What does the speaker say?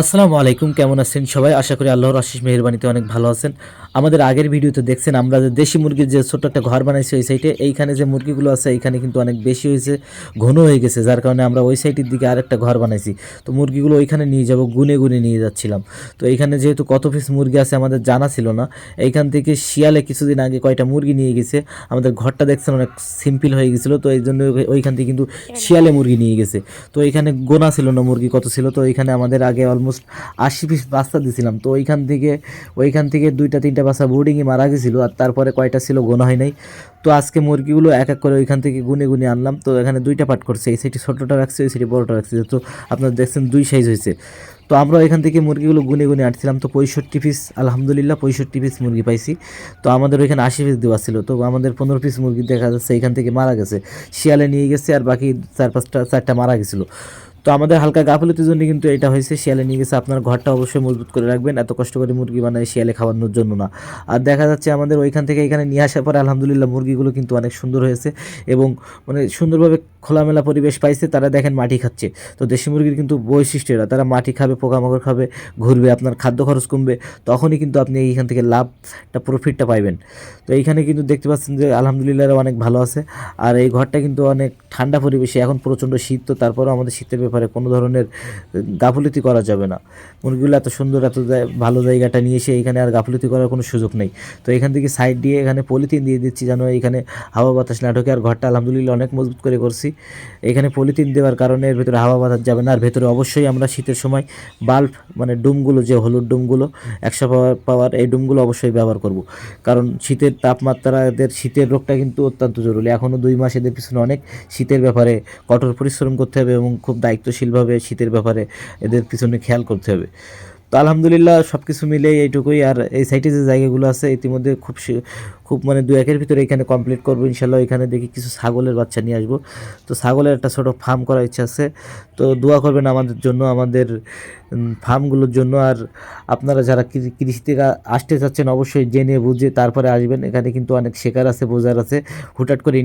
আসসালামু আলাইকুম কেমন আছেন সবাই? আশা করি আল্লাহর আশিস মেহরবানিতে অনেক ভালো আছেন। আমাদের আগের ভিডিওতে দেখছেন আমরা যে দেশি মুরগির যে ছোট্ট একটা ঘর বানাইছি ওই সাইডে এইখানে যে মুরগিগুলো আছে এইখানে কিন্তু অনেক বেশি হয়েছে ঘন হয়ে গেছে যার কারণে আমরা ওই সাইডের দিকে আরেকটা ঘর বানাইছি। তো মুরগিগুলো ওইখানে নিয়ে যাব গুনে গুনে নিয়ে যাচ্ছিলাম। তো এইখানে যেহেতু কত পিস মুরগি আছে আমাদের জানা ছিল না এইখান থেকে শিয়ালে কিছুদিন আগে কয়টা মুরগি নিয়ে গেছে। আমাদের ঘরটা দেখছেন অনেক সিম্পল হয়ে গেছিল তো এই জন্য ওই- ওইখান থেকে কিন্তু শিয়ালে মুরগি নিয়ে গেছে। তো এইখানে গোনা ছিল না মুরগি কত ছিল তো এইখানে আমাদের আগে অলমোস্ট আশি পিস বাচ্চা দিছিলাম। তো ওইখান থেকে ওইখান থেকে দুইটা, তিনটা বাচ্চা বোর্ডিংয়ে মারা গেছিল আর তারপরে কয়টা ছিল গোনা হয় নাই। তো আজকে মুরগিগুলো এক এক করে ওইখান থেকে গুনে গুনে আনলাম। তো এখানে দুইটা পার্ট করছে, এই সাইডে ছোটোটা রাখছে, ওই সাইডে বড়োটা রাখছে। তো আপনারা দেখছেন দুই সাইজ হয়েছে। তো আমরা এখান থেকে মুরগিগুলো গুনে গুনে আটছিলাম তো পঁয়ষট্টি পিস আলহামদুলিল্লাহ পঁয়ষট্টি পিস মুরগি পাইছি। তো আমাদের ওইখানে আশি পিস দেওয়া ছিল। তো আমাদের পনেরো পিস মুরগি দেখা যাচ্ছে এখান থেকে মারা গেছে। শিয়ালে নিয়ে গেছে আর বাকি চার পাঁচটা, চারটা মারা গেছিল। তো আমাদের হালকা গাফলতির জন্য কিন্তু এটা হয়েছে, শিয়ালে নিয়ে গেছে। আপনার ঘরটা অবশ্যই মজবুত করে রাখবেন, এত কষ্ট করে মুরগি বানায় শিয়ালে খাওয়ানোর জন্য না। আর দেখা যাচ্ছে আমাদের ওইখান থেকে এখানে নিয়ে আসার পরে আলহামদুলিল্লাহ মুরগিগুলো কিন্তু অনেক সুন্দর হয়েছে এবং মানে সুন্দরভাবে খোলামেলা পরিবেশ পাইছে, তারা দেখেন মাটি খাচ্ছে। তো দেশি মুরগির কিন্তু বৈশিষ্ট্য এরা, তারা মাটি খাবে, পোকামাকড় খাবে, ঘুরবে, আপনার খাদ্য খরচ কমবে, তখনই কিন্তু আপনি এইখান থেকে লাভটা প্রফিটটা পাইবেন। তো এইখানে কিন্তু দেখতে পাচ্ছেন যে আলহামদুলিল্লাহ অনেক ভালো আছে। আর এই ঘরটা কিন্তু অনেক ঠান্ডা পরিবেশে, এখন প্রচণ্ড শীত, তো তারপরেও আমাদের শীতের ব্যাপারে কোনো ধরনের গাফলতি করা যাবে না। মুরগিগুলো এত সুন্দর, এত ভালো জায়গাটা নিয়ে এসে এখানে আর গাফলতি করার কোনো সুযোগ নেই। তো এখান থেকে সাইড দিয়ে এখানে পলিথিন দিয়ে দিচ্ছি যেন এখানে হাওয়া বাতাস না ঢোকে, আর ঘরটা আলহামদুলিল্লাহ অনেক মজবুত করে করছি। এখানে পলিথিন দেওয়ার কারণে এর ভেতরে হাওয়া বাতাস যাবে না। আর ভেতরে অবশ্যই আমরা শীতের সময় বাল্ব মানে ডুমগুলো, যে হলুদ ডুমগুলো একশো পাওয়ার পাওয়ার এই ডুমগুলো অবশ্যই ব্যবহার করব। কারণ শীতের তাপমাত্রা, এদের শীতের রোগটা কিন্তু অত্যন্ত জরুরি। এখনও দুই মাস এদের পিছনে অনেক শীতের ব্যাপারে কঠোর পরিশ্রম করতে হবে এবং খুব দায়িত্বশীলভাবে শীতের ব্যাপারে এদের পিছনে খেয়াল করতে হবে। তো আলহামদুলিল্লাহ সব কিছু মিলে এইটুকুই। আর এই সাইডে যে জায়গাগুলো আছে, ইতিমধ্যে খুব খুব মানে দু একের ভিতরে এখানে কমপ্লিট করব, ইনশাল্লাহ এখানে দেখি কিছু ছাগলের বাচ্চা নিয়ে আসব। তো ছাগলের একটা ছোটো ফার্ম করার ইচ্ছা আছে। তো দোয়া করবেন আমাদের জন্য, আমাদের ফার্মগুলোর জন্য। আর আপনারা যারা কৃষি- কৃষি থেকে আসতে চাচ্ছেন, অবশ্যই জেনে বুঝে তারপরে আসবেন। এখানে কিন্তু অনেক শেখার আছে, বোঝার আছে। হুটহাট করে